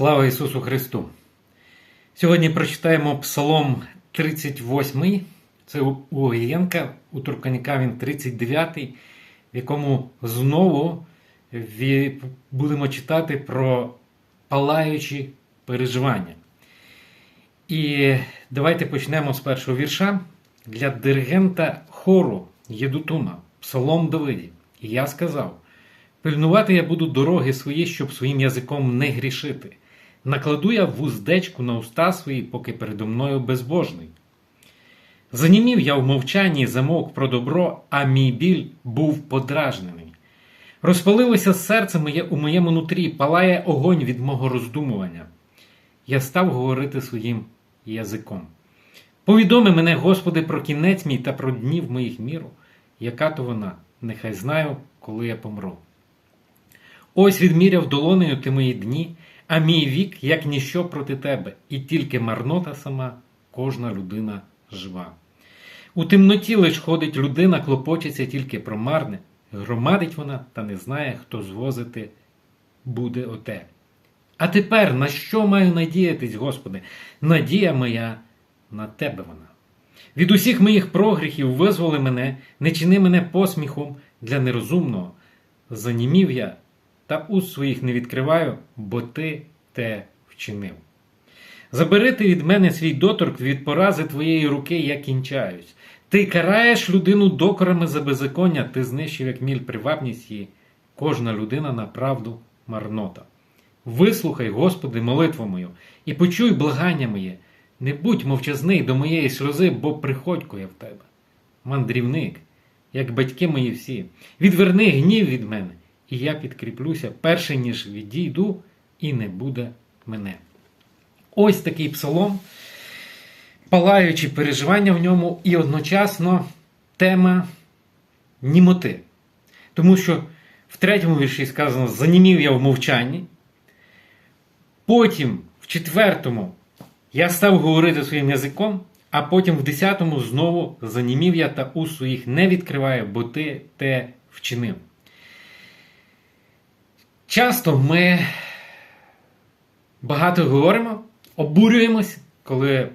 Слава Ісусу Христу! Сьогодні прочитаємо Псалом 38. Це у Огієнка, у Турканіка він 39, в якому знову будемо читати про палаючі переживання. І давайте почнемо з першого вірша для диригента хору Єдутуна, Псалом Давиді. І я сказав: Пильнувати я буду дороги свої, щоб своїм язиком не грішити. Накладу я вуздечку на уста свої, поки передо мною безбожний. Занімів я в мовчанні замовк про добро, а мій біль був подражнений. Розпалилося серце моє у моєму нутрі, палає огонь від мого роздумування. Я став говорити своїм язиком. Повідоми мене, Господи, про кінець мій та про днів моїх міру, яка то вона, нехай знаю, коли я помру. Ось відміряв долонею ти мої дні, а мій вік, як ніщо проти тебе, і тільки марнота сама, кожна людина жива. У темноті лиш ходить людина, клопочеться тільки про марне, громадить вона та не знає, хто звозити буде оте. А тепер на що маю надіятись, Господи? Надія моя на Тебе вона. Від усіх моїх прогріхів визволи мене, не чини мене посміхом для нерозумного. Занімів я та уст своїх не відкриваю, бо ти те вчинив. Забери ти від мене свій доторк від порази твоєї руки, я кінчаюсь. Ти караєш людину докорами за беззаконня, ти знищив, як міль привабність її. Кожна людина на правду марнота. Вислухай, Господи, молитву мою, і почуй благання моє. Не будь мовчазний до моєї сльози, бо приходько я в тебе. Мандрівник, як батьки мої всі, відверни гнів від мене, і я підкріплюся перше, ніж відійду, і не буде мене. Ось такий псалом, палаючі переживання в ньому, і одночасно тема німоти. Тому що в третьому вірші сказано: занімів я в мовчанні. Потім, в четвертому, я став говорити своїм язиком, а потім в десятому знову занімів я та уст своїх не відкриваю, бо ти те вчинив. Часто ми багато говоримо, обурюємось, коли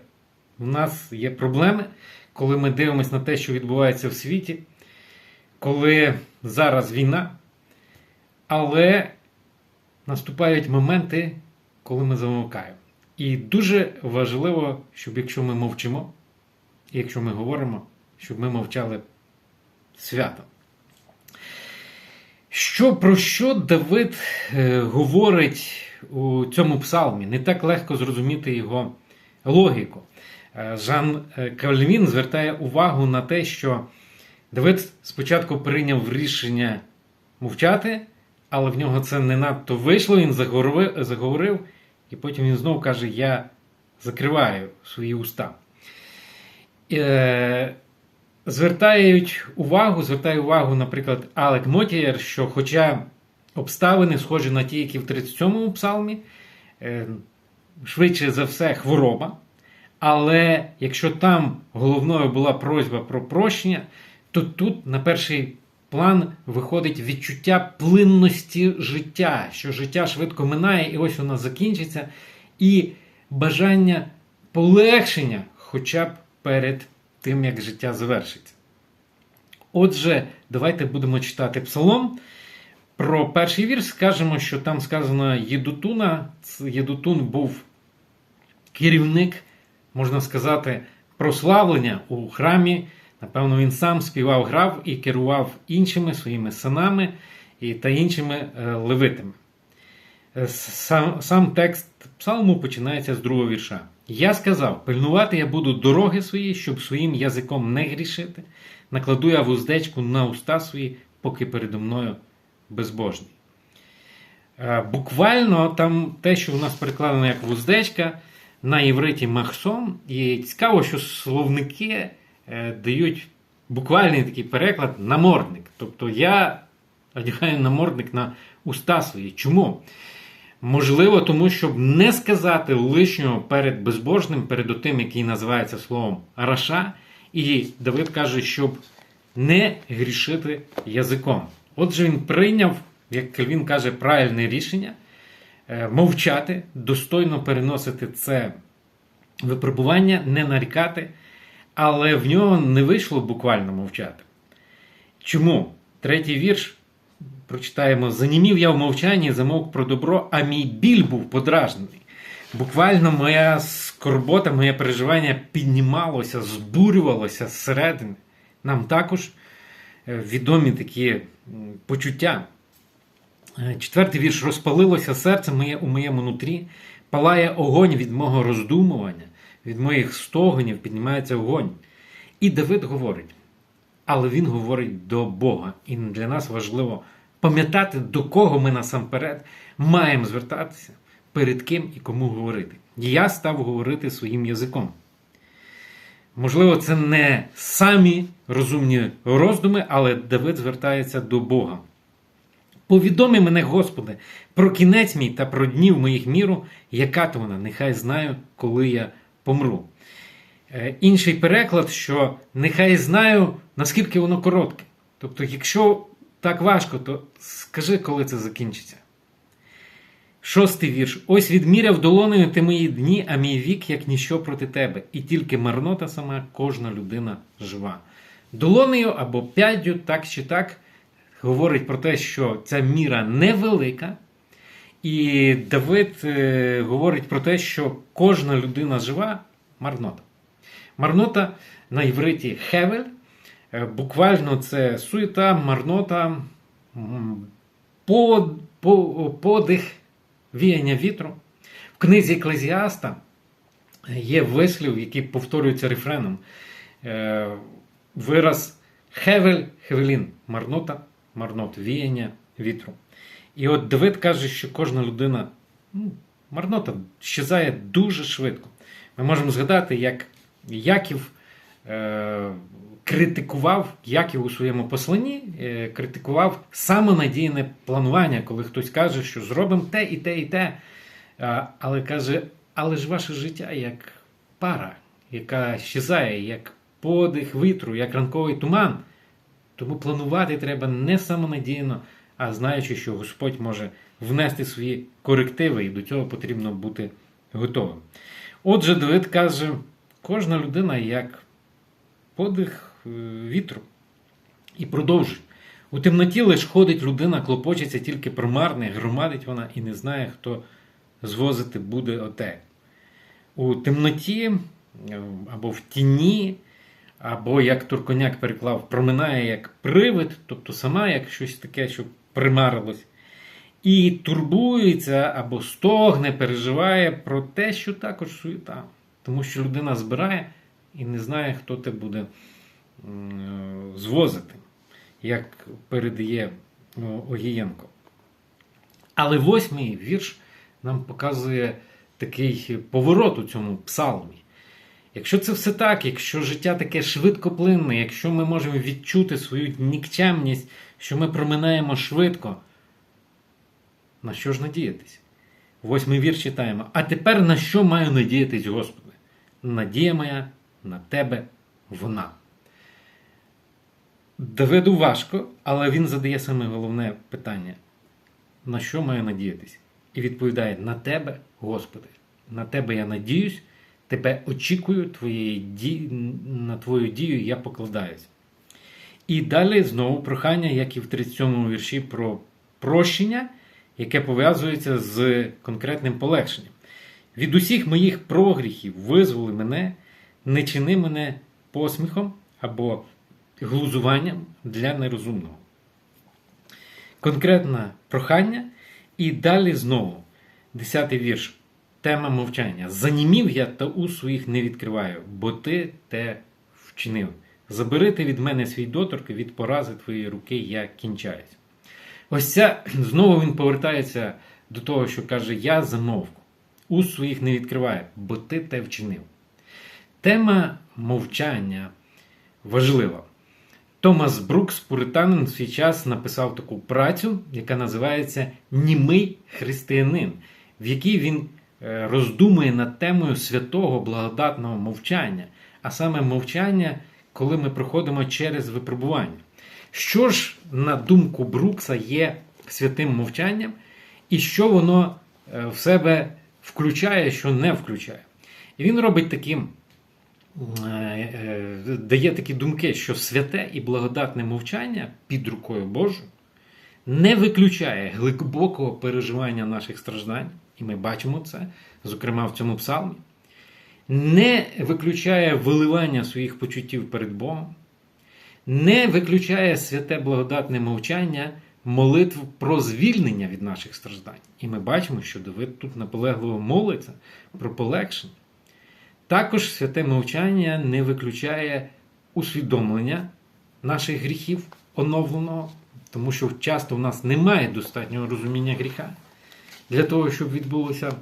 в нас є проблеми, коли ми дивимося на те, що відбувається в світі, коли зараз війна. Але наступають моменти, коли ми замовкаємо. І дуже важливо, щоб якщо ми мовчимо, і якщо ми говоримо, щоб ми мовчали свято. Що про що Давид е, говорить у цьому псалмі? Не так легко зрозуміти його логіку. Е, Жан е, Кальвін звертає увагу на те, що Давид спочатку прийняв рішення мовчати, але в нього це не надто вийшло, він заговорив, заговорив і потім він знову каже: Я закриваю свої уста. Е, Звертають увагу, звертає увагу, наприклад, Алек Мотієр, що хоча обставини схожі на ті, які в 37-му псалмі, е, швидше за все, хвороба. Але якщо там головною була просьба про прощення, то тут на перший план виходить відчуття плинності життя, що життя швидко минає, і ось воно закінчиться, і бажання полегшення хоча б перед тим, як життя завершиться. Отже, давайте будемо читати псалом. Про перший вірш скажемо, що там сказано Єдутуна. Єдутун був керівник, можна сказати, прославлення у храмі. Напевно, він сам співав, грав і керував іншими своїми синами та іншими е, левитами. Е, Сам, сам текст псалму починається з другого вірша. Я сказав: пильнувати я буду дороги свої, щоб своїм язиком не грішити. Накладу я вуздечку на уста свої, поки передо мною безбожний. Е, Буквально там те, що у нас перекладено як вуздечка, на євриті махсон. І цікаво, що словники е, дають буквальний такий переклад намордник. Тобто я одягаю намордник на уста свої. Чому? Можливо, тому щоб не сказати лишнього перед безбожним, перед тим, який називається словом раша. І Давид каже, щоб не грішити язиком. Отже, він прийняв, як Кельвін каже, правильне рішення е, мовчати, достойно переносити це випробування, не нарікати, але в нього не вийшло буквально мовчати. Чому? Третій вірш прочитаємо: Занімів я в мовчанні, замовк про добро, а мій біль був подражнений. Буквально моя скорбота, моє переживання піднімалося, збурювалося зсередини. Нам також е, відомі такі почуття. Е, Четвертий вірш розпалилося серце моє у моєму нутрі, палає огонь від мого роздумування, від моїх стогонів піднімається огонь. І Давид говорить, але він говорить до Бога. І для нас важливо пам'ятати, до кого ми насамперед маємо звертатися, перед ким і кому говорити. Я став говорити своїм язиком. Можливо, це не самі розумні роздуми, але Давид звертається до Бога. Повідоми мене, Господи, про кінець мій та про днів моїх міру, яка то вона, нехай знаю, коли я помру. Е, Інший переклад, що нехай знаю, наскільки воно коротке. Тобто, якщо так важко, то скажи, коли це закінчиться. Шостий вірш. Ось відміряв долонею ти мої дні, а мій вік, як ніщо проти тебе, і тільки марнота сама кожна людина жива. Долонею або п'яддю, так чи так, говорить про те, що ця міра невелика. І Давид е, говорить про те, що кожна людина жива марнота. Марнота на івриті хевель. Е, Буквально це суєта, марнота, под, подих, віяння вітру. В книзі Еклезіаста є вислів, який повторюється рефреном. Е, Вираз хевель, хевелін, марнота, марнот, віяння вітру. І от Давид каже, що кожна людина, ну, марнота, щезає дуже швидко. Ми можемо згадати, як Яків е, критикував, Яків у своєму посланні е, критикував самонадійне планування, коли хтось каже, що зробимо те і те, і те. Але каже, але ж ваше життя як пара, яка щезає, як подих вітру, як ранковий туман. Тому планувати треба не самонадійно, а знаючи, що Господь може внести свої корективи, і до цього потрібно бути готовим. Отже, Давид каже, кожна людина як подих е, вітру. І продовжує. У темноті лиш ходить людина, клопочеться тільки про марне, громадить вона і не знає, хто звозити буде оте. У темноті е, або в тіні, або, як Турконяк переклав, проминає як привид, тобто сама як щось таке, що примарилось. І турбується або стогне, переживає про те, що також суєта. Тому що людина збирає і не знає, хто те буде звозити, як передає ну, Огієнко. Але восьмий вірш нам показує такий поворот у цьому псалмі. Якщо це все так, якщо життя таке швидкоплинне, якщо ми можемо відчути свою нікчемність, що ми проминаємо швидко, на що ж надіятись? Восьмий вірш читаємо. А тепер на що маю надіятись, Господи? Надія моя на Тебе вона. Давиду важко, але він задає саме головне питання: на що маю надіятись? І відповідає: на Тебе, Господи, на Тебе я надіюсь, Тебе очікую, твоєї ді... на Твою дію я покладаюсь. І далі знову прохання, як і в 37-му вірші, про прощення, яке пов'язується з конкретним полегшенням. Від усіх моїх прогріхів визволи мене, не чини мене посміхом або глузуванням для нерозумного. Конкретне прохання, і далі знову, 10 вірш, тема мовчання. Занімів я та у своїх не відкриваю, бо ти те вчинив. Забери ти від мене свій доторк, від порази твоєї руки я кінчаюсь. Ось ця знову він повертається до того, що каже: Я замовку, уст своїх не відкриваю, бо ти те вчинив. Тема мовчання важлива. Томас Брукс, пуританин, в свій час написав таку працю, яка називається Німий християнин, в якій він е, роздумує над темою святого благодатного мовчання, а саме мовчання, коли ми проходимо через випробування. Що ж, на думку Брукса, є святим мовчанням, і що воно е, в себе включає, що не включає. І він робить таким, е, е, дає такі думки, що святе і благодатне мовчання під рукою Божою не виключає глибокого переживання наших страждань, і ми бачимо це, зокрема в цьому псалмі, не виключає виливання своїх почуттів перед Богом, не виключає святе благодатне мовчання молитв про звільнення від наших страждань. І ми бачимо, що Давид тут наполегливо молиться про полегшення. Також святе мовчання не виключає усвідомлення наших гріхів оновленого, тому що часто в нас немає достатнього розуміння гріха для того, щоб відбулося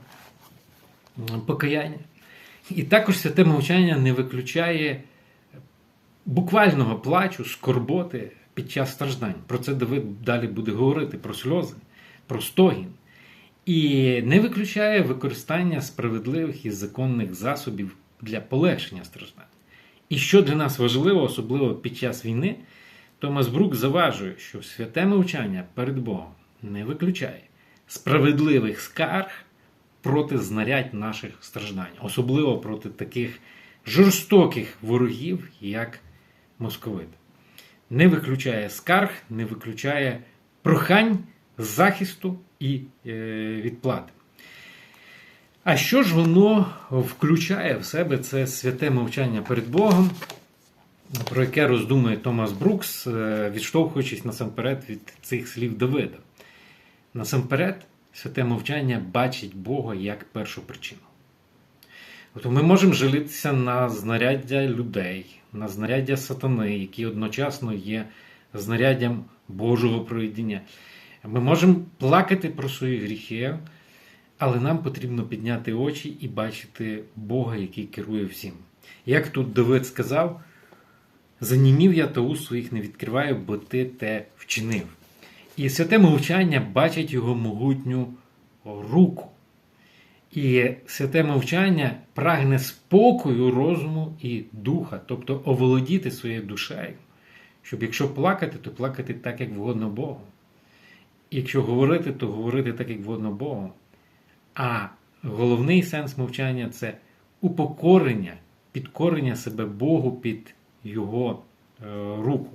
покаяння. І також святе мовчання не виключає буквального плачу, скорботи під час страждань. Про це Давид далі буде говорити, про сльози, про стогін. І не виключає використання справедливих і законних засобів для полегшення страждань. І що для нас важливо, особливо під час війни, Томас Брук заважує, що святе мовчання перед Богом не виключає справедливих скарг проти знарядь наших страждань, особливо проти таких жорстоких ворогів, як московити. Не виключає скарг, не виключає прохань захисту і е, відплати. А що ж воно включає в себе це святе мовчання перед Богом, про яке роздумує Томас Брукс, е, відштовхуючись насамперед від цих слів Давида. Насамперед, святе мовчання бачить Бога як першу причину. Тобто ми можемо жалітися на знаряддя людей, на знаряддя сатани, які одночасно є знаряддям Божого провідіння. Ми можемо плакати про свої гріхи, але нам потрібно підняти очі і бачити Бога, який керує всім. Як тут Давид сказав, занімів я та уст своїх не відкриваю, бо ти те вчинив. І святе мовчання бачить його могутню руку. І святе мовчання прагне спокою, розуму і духа, тобто оволодіти своєю душею. Щоб якщо плакати, то плакати так, як вгодно Богу. Якщо говорити, то говорити так, як вгодно Богу. А головний сенс мовчання це упокорення, підкорення себе Богу під Його е, руку.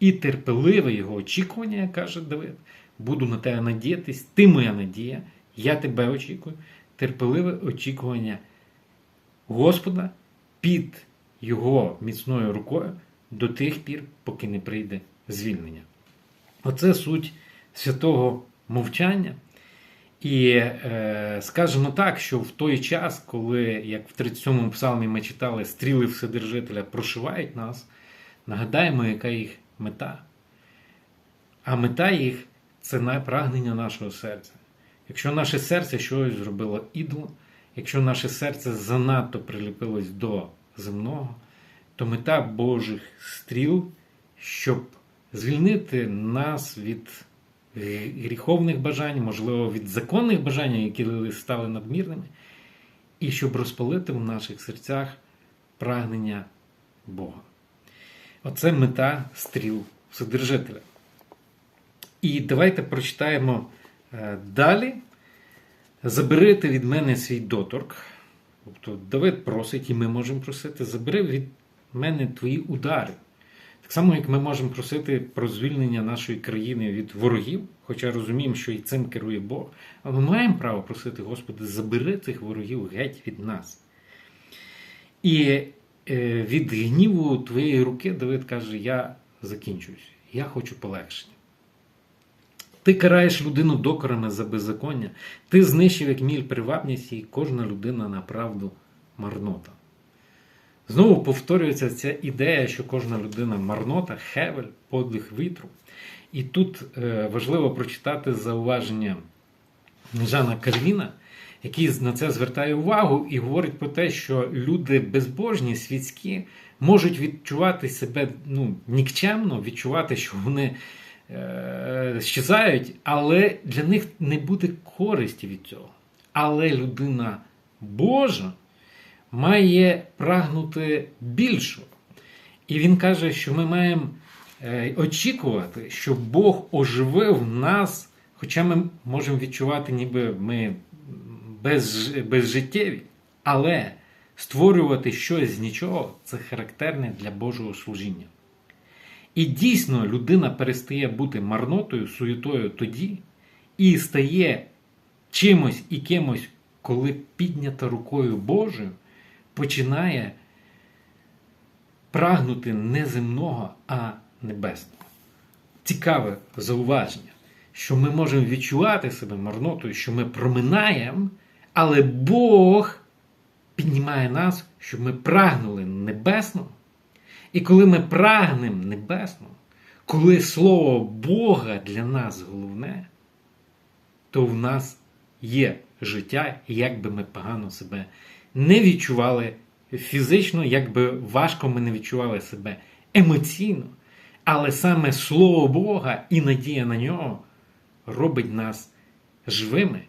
І терпеливе його очікування, як каже Давид, буду на тебе надіятись, ти моя надія, я тебе очікую. Терпеливе очікування Господа під Його міцною рукою до тих пір, поки не прийде звільнення. Оце суть святого мовчання. І е, скажемо так, що в той час, коли, як в 37-му псалмі ми читали, стріли Вседержителя прошивають нас, нагадаємо, яка їх мета. А мета їх це прагнення нашого серця. Якщо наше серце щось зробило ідолом, якщо наше серце занадто приліпилось до земного, то мета Божих стріл, щоб звільнити нас від гріховних бажань, можливо, від законних бажань, які стали надмірними, і щоб розпалити в наших серцях прагнення Бога. Оце мета стріл Вседержителя. І давайте прочитаємо е, далі. Заберите від мене свій доторк. Тобто Давид просить, і ми можемо просити, забери від мене твої удари. Так само, як ми можемо просити про звільнення нашої країни від ворогів, хоча розуміємо, що і цим керує Бог. Але ми маємо право просити, Господи, забери цих ворогів геть від нас. І е, від гніву твоєї руки Давид каже: Я закінчуюсь, я хочу полегшення. Ти караєш людину докорами за беззаконня, ти знищив як міль привабність, і кожна людина на правду марнота. Знову повторюється ця ідея, що кожна людина марнота, хевель, подвиг вітру. І тут е, важливо прочитати зауваження Жана Кальвіна, який на це звертає увагу і говорить про те, що люди безбожні, світські, можуть відчувати себе ну, нікчемно, відчувати, що вони е, щезають, але для них не буде користі від цього. Але людина Божа має прагнути більшого. І він каже, що ми маємо е, очікувати, що Бог оживив нас, хоча ми можемо відчувати, ніби ми без, безжиттєві, але створювати щось з нічого це характерне для Божого служіння. І дійсно людина перестає бути марнотою, суєтою тоді і стає чимось і кимось, коли піднята рукою Божою, починає прагнути не земного, а небесного. Цікаве зауваження, що ми можемо відчувати себе марнотою, що ми проминаємо, але Бог піднімає нас, щоб ми прагнули небесного. І коли ми прагнемо небесного, коли Слово Бога для нас головне, то в нас є життя, як би ми погано себе не відчували фізично, як би важко ми не відчували себе емоційно. Але саме Слово Бога і надія на нього робить нас живими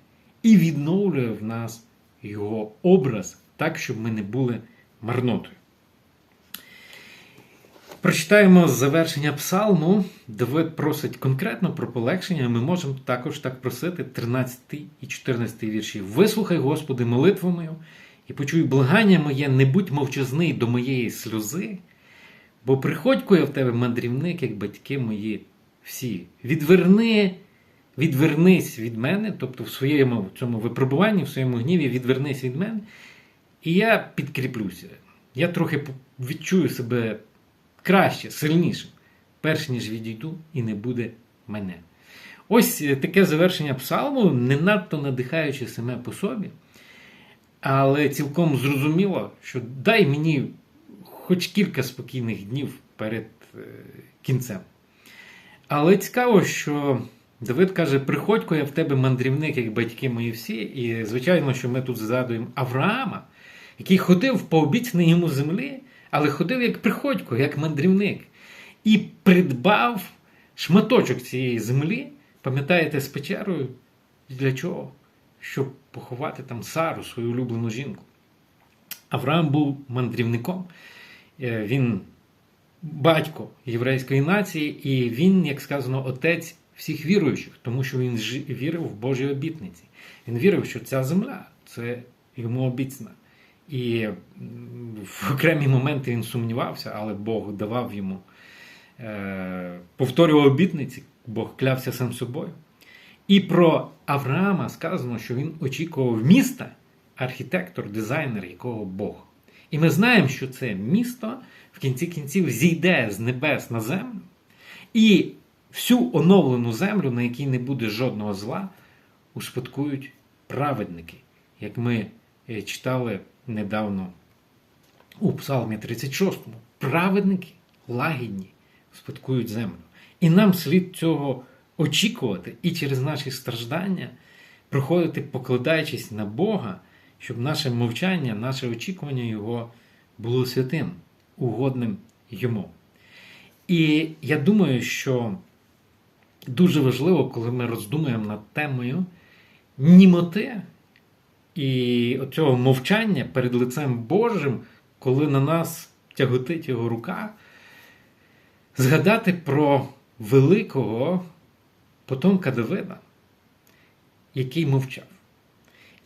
і відновлює в нас його образ так, щоб ми не були марнотою. Прочитаємо завершення псалму, Давид просить конкретно про полегшення. Ми можемо також так просити 13 і 14 вірші. Вислухай, Господи, молитву мою, і почуй благання моє, не будь мовчазний до моєї сльози, бо приходько я в тебе мандрівник, як батьки мої всі. Відверни, відвернись від мене, тобто в своєму в цьому випробуванні, в своєму гніві, відвернись від мене, і я підкріплюся. Я трохи відчую себе краще, сильніше, перш ніж відійду і не буде мене. Ось таке завершення псалму, не надто надихаючи саме по собі, але цілком зрозуміло, що дай мені хоч кілька спокійних днів перед кінцем. Але цікаво, що Давид каже: приходько я в тебе мандрівник, як батьки мої всі. І, звичайно, що ми тут згадуємо Авраама, який ходив по обіцяній йому землі але ходив як приходько, як мандрівник, і придбав шматочок цієї землі, пам'ятаєте, з печерою, для чого? Щоб поховати там Сару, свою улюблену жінку. Авраам був мандрівником, е, він батько єврейської нації, і він, як сказано, отець всіх віруючих, тому що він вірив в Божі обітниці. Він вірив, що ця земля це йому обіцяна. І в окремі моменти він сумнівався, але Бог давав йому, е, повторював обітниці, Бог клявся сам собою. І про Авраама сказано, що він очікував міста, архітектор, дизайнер, якого Бог. І ми знаємо, що це місто в кінці кінців зійде з небес на землю, і всю оновлену землю, на якій не буде жодного зла, успадкують праведники, як ми е, читали недавно у Псалмі 36. Праведники лагідні спадкують землю. І нам слід цього очікувати і через наші страждання проходити, покладаючись на Бога, щоб наше мовчання, наше очікування Його було святим, угодним Йому. І я думаю, що дуже важливо, коли ми роздумуємо над темою німоти і оцього мовчання перед лицем Божим, коли на нас тяготить його рука, згадати про великого потомка Давида, який мовчав.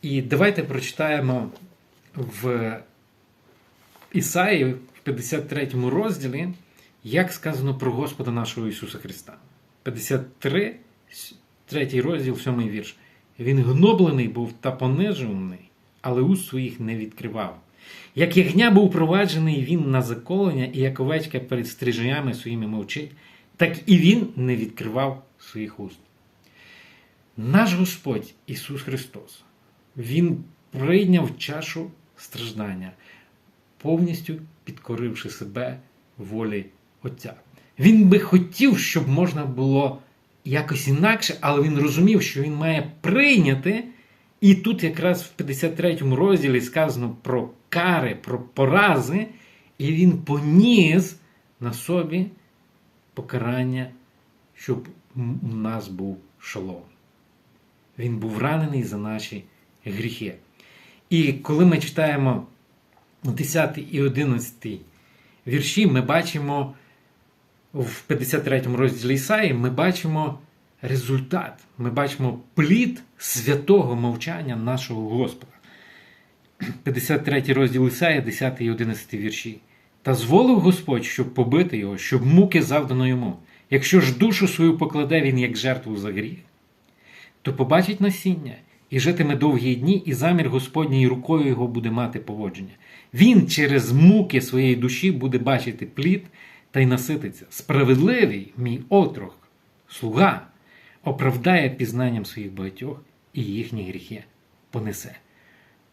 І давайте прочитаємо в Ісаї в 53 розділі, як сказано про Господа нашого Ісуса Христа. 53, 3 розділ, 7 вірш. Він гноблений був та понижений, але уст своїх не відкривав. Як ягня був проваджений він на заколення, і як овечка перед стриженнями своїми мовчить, так і він не відкривав своїх уст. Наш Господь Ісус Христос, Він прийняв чашу страждання, повністю підкоривши себе волі Отця. Він би хотів, щоб можна було якось інакше, але він розумів, що він має прийняти. І тут якраз в 53 розділі сказано про кари, про порази, і він поніс на собі покарання, щоб у нас був шалом. Він був ранений за наші гріхи. І коли ми читаємо 10 і 11 вірші, ми бачимо в 53 розділі Ісаї ми бачимо результат. Ми бачимо плід святого мовчання нашого Господа. 53 розділ Ісая, 10 і 11 вірші. Та зволив Господь, щоб побити його, щоб муки завдано йому. Якщо ж душу свою покладе він як жертву за гріх, то побачить насіння і житиме довгі дні, і замір Господній рукою його буде мати поводження. Він через муки своєї душі буде бачити плід та й насититься. Справедливий мій отрок, слуга, оправдає пізнанням своїх багатьох і їхні гріхи понесе.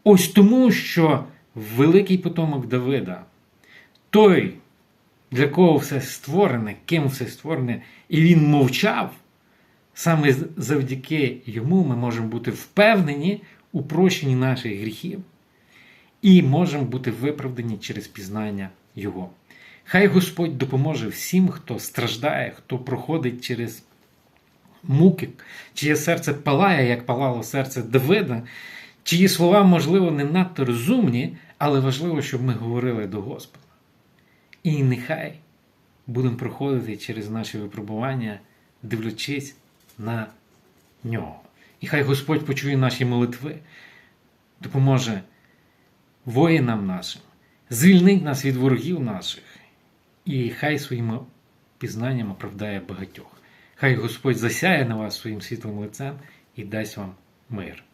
Ось тому, що великий потомок Давида, той, для кого все створене, ким все створене, і він мовчав, саме завдяки йому ми можемо бути впевнені у прощенні наших гріхів і можемо бути виправдані через пізнання Його. Хай Господь допоможе всім, хто страждає, хто проходить через муки, чиє серце палає, як палало серце Давида, чиї слова, можливо, не надто розумні, але важливо, щоб ми говорили до Господа. І нехай будемо проходити через наші випробування, дивлячись на нього. І хай Господь почує наші молитви, допоможе воїнам нашим, звільнить нас від ворогів наших, і хай своїм пізнанням оправдає багатьох. Хай Господь засяє на вас своїм світлим лицем і дасть вам мир.